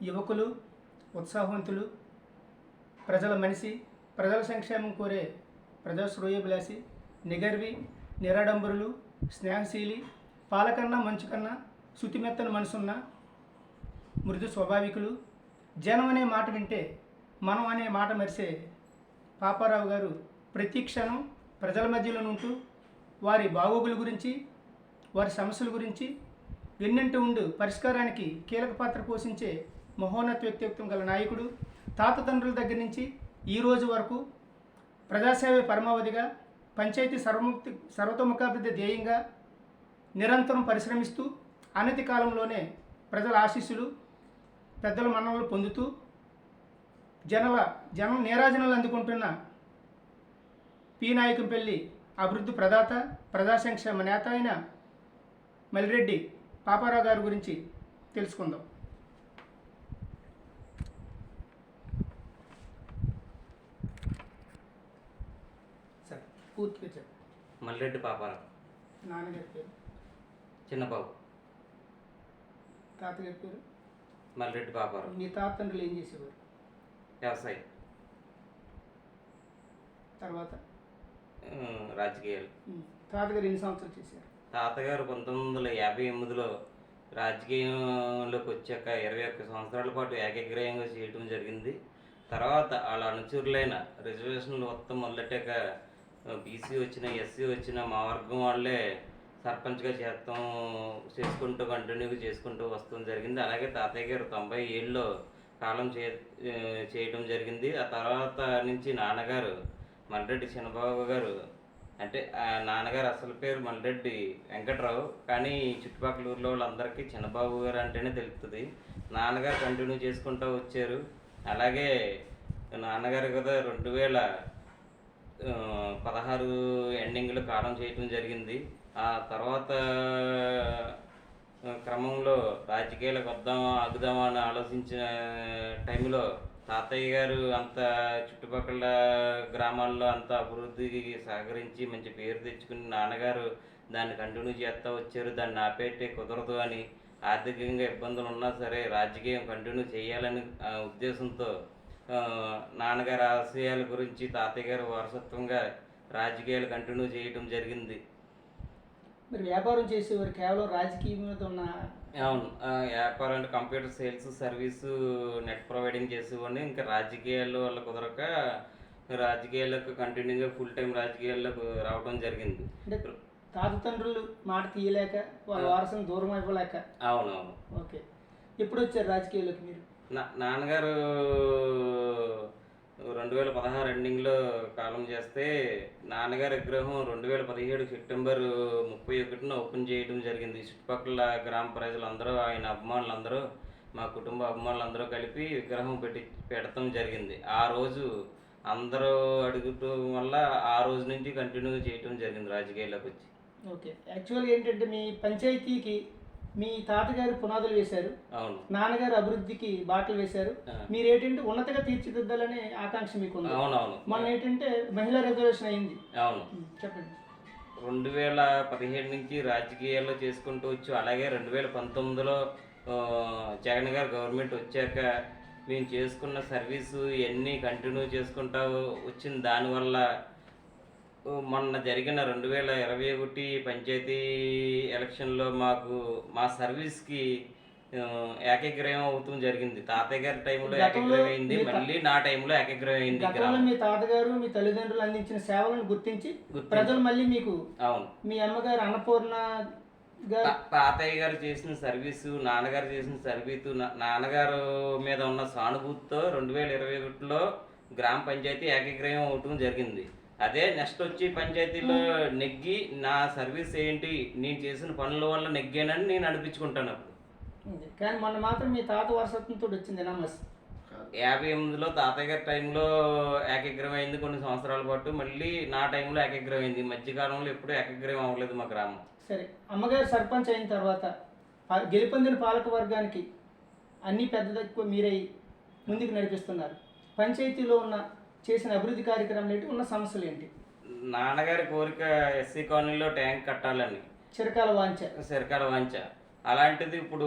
యువకులు ఉత్సాహవంతులు ప్రజల మనిషి ప్రజల సంక్షేమం కోరే ప్రజా శ్రేయోభిలాషి నిగర్వి నిరాడంబరులు స్నేహశీలి పాలకన్నా మంచు కన్నా శుతిమెత్తని మనసున్న మృదు స్వాభావికులు. జనం అనే మాట వింటే మనం అనే మాట మెరిసే పాపారావు గారు ప్రతి క్షణం ప్రజల మధ్యలో ఉంటూ వారి బాగోగుల గురించి వారి సమస్యల గురించి వెన్నంటూ ఉండు పరిష్కారానికి కీలక పాత్ర పోషించే మహోన్నత వ్యక్తిత్వం గల నాయకుడు తాత తండ్రుల దగ్గర నుంచి ఈ రోజు వరకు ప్రజాసేవ పరమావధిగా పంచాయతీ సర్వముక్తి సర్వతోముఖాభివృద్ధి ధ్యేయంగా నిరంతరం పరిశ్రమిస్తూ అనతి కాలంలోనే ప్రజల ఆశీస్సులు పెద్దల మన్ననలు పొందుతూ జనల జనం నీరాజనలు అందుకుంటున్న పి నాయకంపల్లి అభివృద్ధి ప్రదాత ప్రజా సంక్షేమ నేత అయిన మల్లిరెడ్డి పాపారావు గారి గురించి తెలుసుకుందాం సరే పూర్తిగా చెప్పు మల్రెడ్డి పాపారావు నాన్నగారి పేరు. చిన్నబాబు. తాతగారి పేరు. పాపారావు మీ తాత తండ్రులు ఏం చేసేవారు? వ్యవసాయం. తర్వాత? రాజకీయాలు. తాతగారు ఎన్ని సంవత్సరాలు చేశారు? తాతగారు పంతొమ్మిది వందల యాభై ఎనిమిదిలో రాజకీయంలోకి వచ్చాక ఇరవై ఒక్క సంవత్సరాల పాటు ఏకగ్రహంగా చేయటం జరిగింది. తర్వాత వాళ్ళ అనుచరులైన రిజర్వేషన్లు మొత్తం మొదలెట్టాక బీసీ వచ్చిన ఎస్సీ వచ్చిన మా వర్గం వాళ్ళే సర్పంచ్గా చేస్తాం చేసుకుంటూ కంటిన్యూగా చేసుకుంటూ వస్తుంది జరిగింది. అలాగే తాతయ్య గారు తొంభై ఏళ్ళలో కాలం చే చేయడం చేయటం జరిగింది. ఆ తర్వాత నుంచి నాన్నగారు మల్రెడ్డి చిన్నబాబు గారు అంటే నాన్నగారు అసలు పేరు మల్రెడ్డి వెంకట్రావు కానీ చుట్టుపక్కల ఊర్లో వాళ్ళందరికీ చిన్నబాబు గారు అంటేనే తెలుస్తుంది నాన్నగారు కంటిన్యూ చేసుకుంటూ వచ్చారు. అలాగే నాన్నగారు కదా రెండు వేల పదహారు ఎండింగ్లు కాలం చేయటం జరిగింది. ఆ తర్వాత క్రమంలో రాజకీయాలకు వద్దామా ఆగుదామా అని ఆలోచించిన టైంలో తాతయ్య గారు అంత చుట్టుపక్కల గ్రామాల్లో అంత అభివృద్ధికి సహకరించి మంచి పేరు తెచ్చుకుని నాన్నగారు దాన్ని కంటిన్యూ చేస్తూ వచ్చారు. దాన్ని ఆపేటే కుదరదు అని ఆర్థికంగా ఇబ్బందులు ఉన్నా సరే రాజకీయం కంటిన్యూ చేయాలని ఉద్దేశంతో నాన్నగారి ఆశయాల గురించి తాతయ్య గారు వారసత్వంగా రాజకీయాలు కంటిన్యూ చేయడం జరిగింది. మరి వ్యాపారం చేసేవారు కేవలం రాజకీయం మీద ఉన్న అవును. వ్యాపారం అంటే computer sales service net providing చేసేవాడిని. ఇంకా రాజకీయాల్లో వల్ల కుదరక రాజకీయాలకు కంటిన్యూగా ఫుల్ టైం రాజకీయాల్లోకి రావడం జరిగింది. తాత తండ్రులు మాట తీయలేక వాళ్ళ వారసును దూరం అయిపోలేక? అవునవును. ఓకే. ఎప్పుడు వచ్చారు రాజకీయాల్లోకి మీరు? నాన్నగారు రెండు వేల పదహారు ఎండింగ్లో కాలం చేస్తే నాన్నగారి విగ్రహం రెండు వేల పదిహేడు సెప్టెంబర్ ముప్పై ఒకటిన ఓపెన్ చేయడం జరిగింది. చుట్టుపక్కల గ్రామ ప్రజలందరూ ఆయన అభిమానులందరూ మా కుటుంబ అభిమానులందరూ కలిపి విగ్రహం పెట్టి పెడతాం జరిగింది. ఆ రోజు అందరూ అడుగుతూ వల్ల ఆ రోజు నుంచి కంటిన్యూ చేయడం జరిగింది రాజకీయాల్లోకి వచ్చి. ఓకే. యాక్చువల్గా ఏంటంటే మీ పంచాయతీకి మీ తాతగారు పునాదులు వేశారు. అవును. నాన్నగారు అభివృద్ధికి బాటలు వేశారు. మీరు ఏంటంటే ఉన్నతగా తీర్చిదిద్దాలనే ఆకాంక్ష మీకు మొన్న ఏంటంటే మహిళా రిజర్వేషన్ అయింది. చెప్పండి. రెండు వేల పదిహేడు నుంచి రాజకీయాల్లో చేసుకుంటూ వచ్చు. అలాగే రెండు వేల పంతొమ్మిదిలో జగన్ గారు గవర్నమెంట్ వచ్చాక మేము చేసుకున్న సర్వీసు ఇవన్నీ కంటిన్యూ చేసుకుంటా వచ్చిన దానివల్ల మొన్న జరిగిన రెండు వేల ఇరవై ఒకటి పంచాయతీ ఎలక్షన్లో మాకు మా సర్వీస్కి ఏకగ్రహం అవుతుంది జరిగింది. తాతయ్య గారి టైంలో ఏకగ్రహం అయింది మళ్ళీ నా టైంలో ఏకగ్రహం అయింది మీ తాతగారు మీ తల్లిదండ్రులు అందించిన సేవలను గుర్తించి. ప్రజలు మళ్ళీ మీకు అవును. మీ అమ్మగారు అన్నపూర్ణ తాతయ్య గారు చేసిన సర్వీసు నాన్నగారు చేసిన సర్వీసు నాన్నగారు మీద ఉన్న సానుభూతితో రెండు వేల ఇరవై ఒకటిలో గ్రామ పంచాయతీ ఏకగ్రహం అవటం జరిగింది. అదే నెక్స్ట్ వచ్చి పంచాయతీలో నెగ్గి నా సర్వీస్ ఏంటి? నేను చేసిన పనుల వల్ల నెగ్గానని నేను అనిపించుకుంటాను అప్పుడు. కానీ మొన్న మాత్రం మీ తాత వారసత్వంతో వచ్చింది నమస్ యాభై ఎనిమిదిలో తాతయ్య గారి టైంలో ఏకగ్రహం అయింది కొన్ని సంవత్సరాల పాటు. మళ్ళీ నా టైంలో ఏకగ్రహం అయింది ఈ మధ్యకాలంలో ఎప్పుడూ ఏకగ్రహం అవ్వలేదు మా గ్రామం. సరే. అమ్మగారు సర్పంచ్ అయిన తర్వాత గెలుపొందిన పాలక వర్గానికి అన్ని పెద్ద తక్కువ మీరై ముందుకు నడిపిస్తున్నారు. పంచాయతీలో ఉన్న చేసిన అభివృద్ధి కార్యక్రమాలు ఏంటి? ఉన్న సమస్యలు ఏంటి? నాన్నగారి కోరిక ఎస్సీ కాలనీలో ట్యాంక్ కట్టాలని. చిరకాల వాంఛ. సరికాల వాంచ అలాంటిది ఇప్పుడు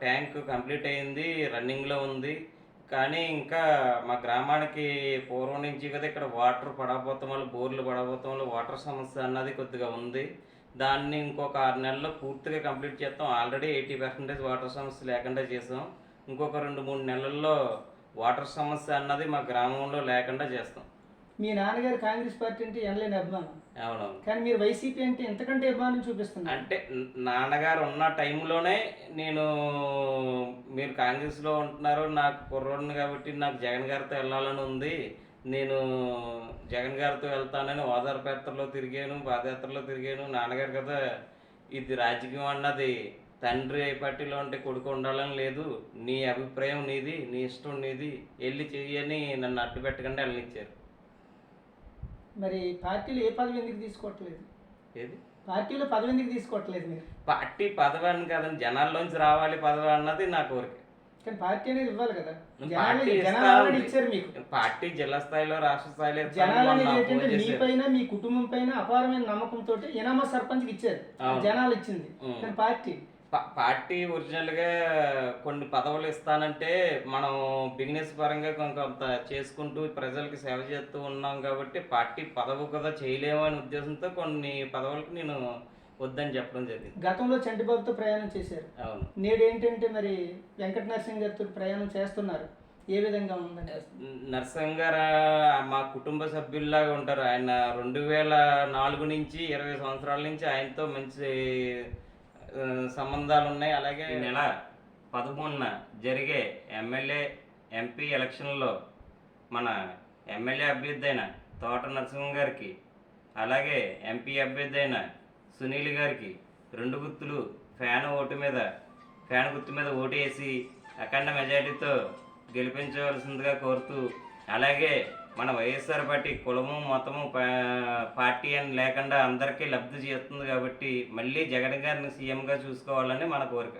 ట్యాంక్ కంప్లీట్ అయింది రన్నింగ్లో ఉంది. కానీ ఇంకా మా గ్రామానికి పూర్వం నుంచి కదా ఇక్కడ వాటర్ పడకపోతాం వల్ల బోర్లు పడకపోతాం వల్ల వాటర్ సమస్య అన్నది కొద్దిగా ఉంది. దాన్ని ఇంకొక ఆరు నెలల్లో పూర్తిగా కంప్లీట్ చేస్తాం. ఆల్రెడీ ఎయిటీ పర్సెంటేజ్ వాటర్ సమస్య లేకుండా చేసాం. ఇంకొక రెండు మూడు నెలల్లో వాటర్ సమస్య అన్నది మా గ్రామంలో లేకుండా చేస్తాం. మీ నాన్నగారు కాంగ్రెస్ పార్టీ అంటే ఎనలేని అభిమానం. అవునవును. కానీ మీరు వైసీపీ అంటే ఎంతకంటే అభిమానం చూపిస్తున్నారు? అంటే నాన్నగారు ఉన్న టైంలోనే నేను మీరు కాంగ్రెస్లో ఉంటున్నారు నాకు కుర్రోడిని కాబట్టి నాకు జగన్ గారితో వెళ్ళాలని ఉంది. నేను జగన్ గారితో వెళ్తానని ఓదార్పేత్రలో తిరిగాను పాదయాత్రలో తిరిగాను. నాన్నగారు కదా ఇది రాజకీయం అన్నది తండ్రి ఏ పార్టీలో ఉంటే కొడుకు ఉండాలని లేదు. నీ అభిప్రాయం నీది నీ ఇష్టం నీది. వెళ్ళి చెయ్యని నన్ను అడ్డు పెట్టకుండా వెళ్ళనిచ్చారు మరి పార్టీలో ఏ పదవి ఎందుకు తీసుకోవట్లేదు? ఏది? పార్టీలో పదవి ఎందుకు తీసుకోవట్లేదు మీరు? పార్టీ పదవి అని కాదని జనాల్లోంచి రావాలి పదవి అన్నది నా కోరిక. కానీ పార్టీ అనేది ఇవ్వాలి కదా. పార్టీ జనాలు ఇస్తా జనాలు already ఉంది. ఇచ్చారు మీకు. పార్టీ జిల్లా స్థాయిలో రాష్ట్ర స్థాయిలో జనాలు అనేది మొన్న ఏంటంటే ఫోన్ మీ చేశారు. పైన మీ కుటుంబం పైన అపారమైన నమ్మకంతో ఇనామా సర్పంచ్కి ఇచ్చారు. అవును. జనాలు ఇచ్చింది. ఉం. కానీ పార్టీ పార్టీ ఒరిజినల్గా కొన్ని పదవులు ఇస్తానంటే మనం బిజినెస్ పరంగా కొంత చేసుకుంటూ ప్రజలకి సేవ చేస్తూ ఉన్నాం కాబట్టి పార్టీ పదవి కదా చేయలేము అనే ఉద్దేశంతో కొన్ని పదవులకు నేను వద్దని చెప్పడం జరిగింది. గతంలో చంటిబాబుతో ప్రయాణం చేశారు. అవును. నేడు ఏంటంటే మరి వెంకట నరసింహ గారితో ప్రయాణం చేస్తున్నారు. ఏ విధంగా ఉందండి? నరసింహ గారు మా కుటుంబ సభ్యుల్లాగా ఉంటారు. ఆయన రెండు వేల నాలుగు నుంచి ఇరవై సంవత్సరాల నుంచి ఆయనతో మంచి సంబంధాలు ఉన్నాయి అలాగే ఈ నెల పదమూడున జరిగే ఎమ్మెల్యే ఎంపీ ఎలక్షన్లో మన ఎమ్మెల్యే అభ్యర్థి అయిన తోట నరసింహం గారికి అలాగే ఎంపీ అభ్యర్థి అయిన సునీల్ గారికి రెండు గుర్తులు ఫ్యాన్ ఓటు మీద ఫ్యాన్ గుర్తు మీద ఓటు వేసి అఖండ మెజార్టీతో గెలిపించవలసిందిగా కోరుతూ అలాగే మన వైఎస్ఆర్ పార్టీ కులము మతము పా- పార్టీ అని లేకుండా అందరికీ లబ్ధి చేస్తుంది కాబట్టి మళ్ళీ జగన్ గారిని సీఎంగా చూసుకోవాలని మన కోరిక.